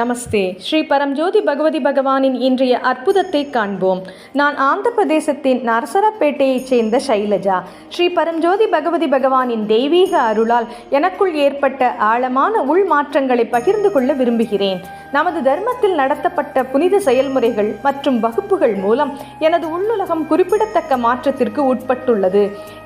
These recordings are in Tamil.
நமஸ்தே. ஸ்ரீ பரம்ஜோதி பகவதி பகவானின் இன்றைய அற்புதத்தை காண்போம். நான் ஆந்திர பிரதேசத்தின் நரசரப்பேட்டையைச் சேர்ந்த சைலஜா ஸ்ரீ பரம்ஜோதி பகவதி பகவானின் தெய்வீக அருளால் எனக்குள் ஏற்பட்ட ஆழமான உள் மாற்றங்களை பகிர்ந்து கொள்ள விரும்புகிறேன். நமது தர்மத்தில் நடத்தப்பட்ட புனித செயல்முறைகள் மற்றும் வகுப்புகள் மூலம் எனது உள்ளுலகம் குறிப்பிடத்தக்க மாற்றத்திற்கு உட்பட்டுள்ளது.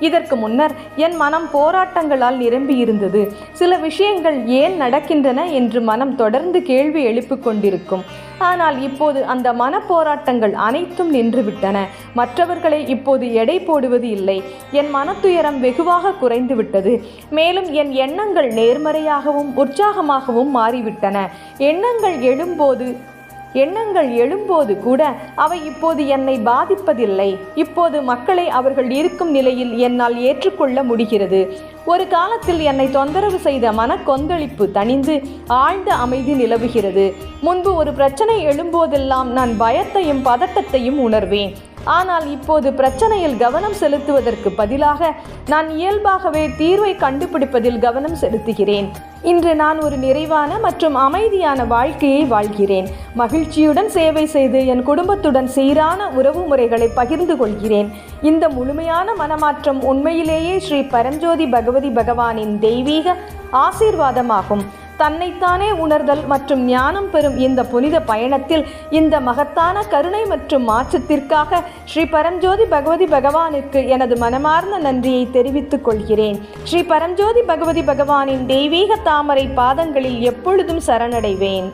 இதற்கு முன்னர் என் மனம் போராட்டங்களால் நிரம்பியிருந்தது. சில விஷயங்கள் ஏன் நடக்கின்றன என்று மனம் தொடர்ந்து கேள்வி எழுப்பிக் கொண்டிருக்கும். ஆனால் இப்போது அந்த மன போராட்டங்கள் அனைத்தும் நின்றுவிட்டன. மற்றவர்களை இப்போது எடை போடுவது இல்லை. என் மனத்துயரம் வெகுவாக குறைந்துவிட்டது. மேலும் என் எண்ணங்கள் நேர்மறையாகவும் உற்சாகமாகவும் மாறிவிட்டன. எண்ணங்கள் எழும்போது எண்ணங்கள் எழும்போது கூட அவை இப்போது என்னை பாதிப்பதில்லை. இப்போது மக்களை அவர்கள் இருக்கும் நிலையில் என்னால் ஏற்றுக்கொள்ள முடிகிறது. ஒரு காலத்தில் என்னை தொந்தரவு செய்த மன கொந்தளிப்பு தணிந்து ஆழ்ந்த அமைதி நிலவுகிறது. முன்பு ஒரு பிரச்சனை எழும்போதெல்லாம் நான் பயத்தையும் பதட்டத்தையும் உணர்வேன். ஆனால் இப்போது பிரச்சனையில் கவனம் செலுத்துவதற்கு பதிலாக நான் இயல்பாகவே தீர்வை கண்டுபிடிப்பதில் கவனம் செலுத்துகிறேன். இன்று நான் ஒரு நிறைவான மற்றும் அமைதியான வாழ்க்கையை வாழ்கிறேன். மகிழ்ச்சியுடன் சேவை செய்து என் குடும்பத்துடன் சீரான உறவு முறைகளை பகிர்ந்து கொள்கிறேன். இந்த முழுமையான மனமாற்றம் உண்மையிலேயே ஸ்ரீ பரஞ்சோதி பகவதி பகவானின் தெய்வீக ஆசீர்வாதமாகும். தன்னைத்தானே உணர்தல் மற்றும் ஞானம் பெறும் இந்த புனித பயணத்தில் இந்த மகத்தான கருணை மற்றும் மாற்றத்திற்காக ஸ்ரீ பரஞ்சோதி பகவதி பகவானுக்கு எனது மனமார்ந்த நன்றியை தெரிவித்துக் கொள்கிறேன். ஸ்ரீ பரஞ்சோதி பகவதி பகவானின் தெய்வீக தாமரை பாதங்களில் எப்பொழுதும் சரணடைவேன்.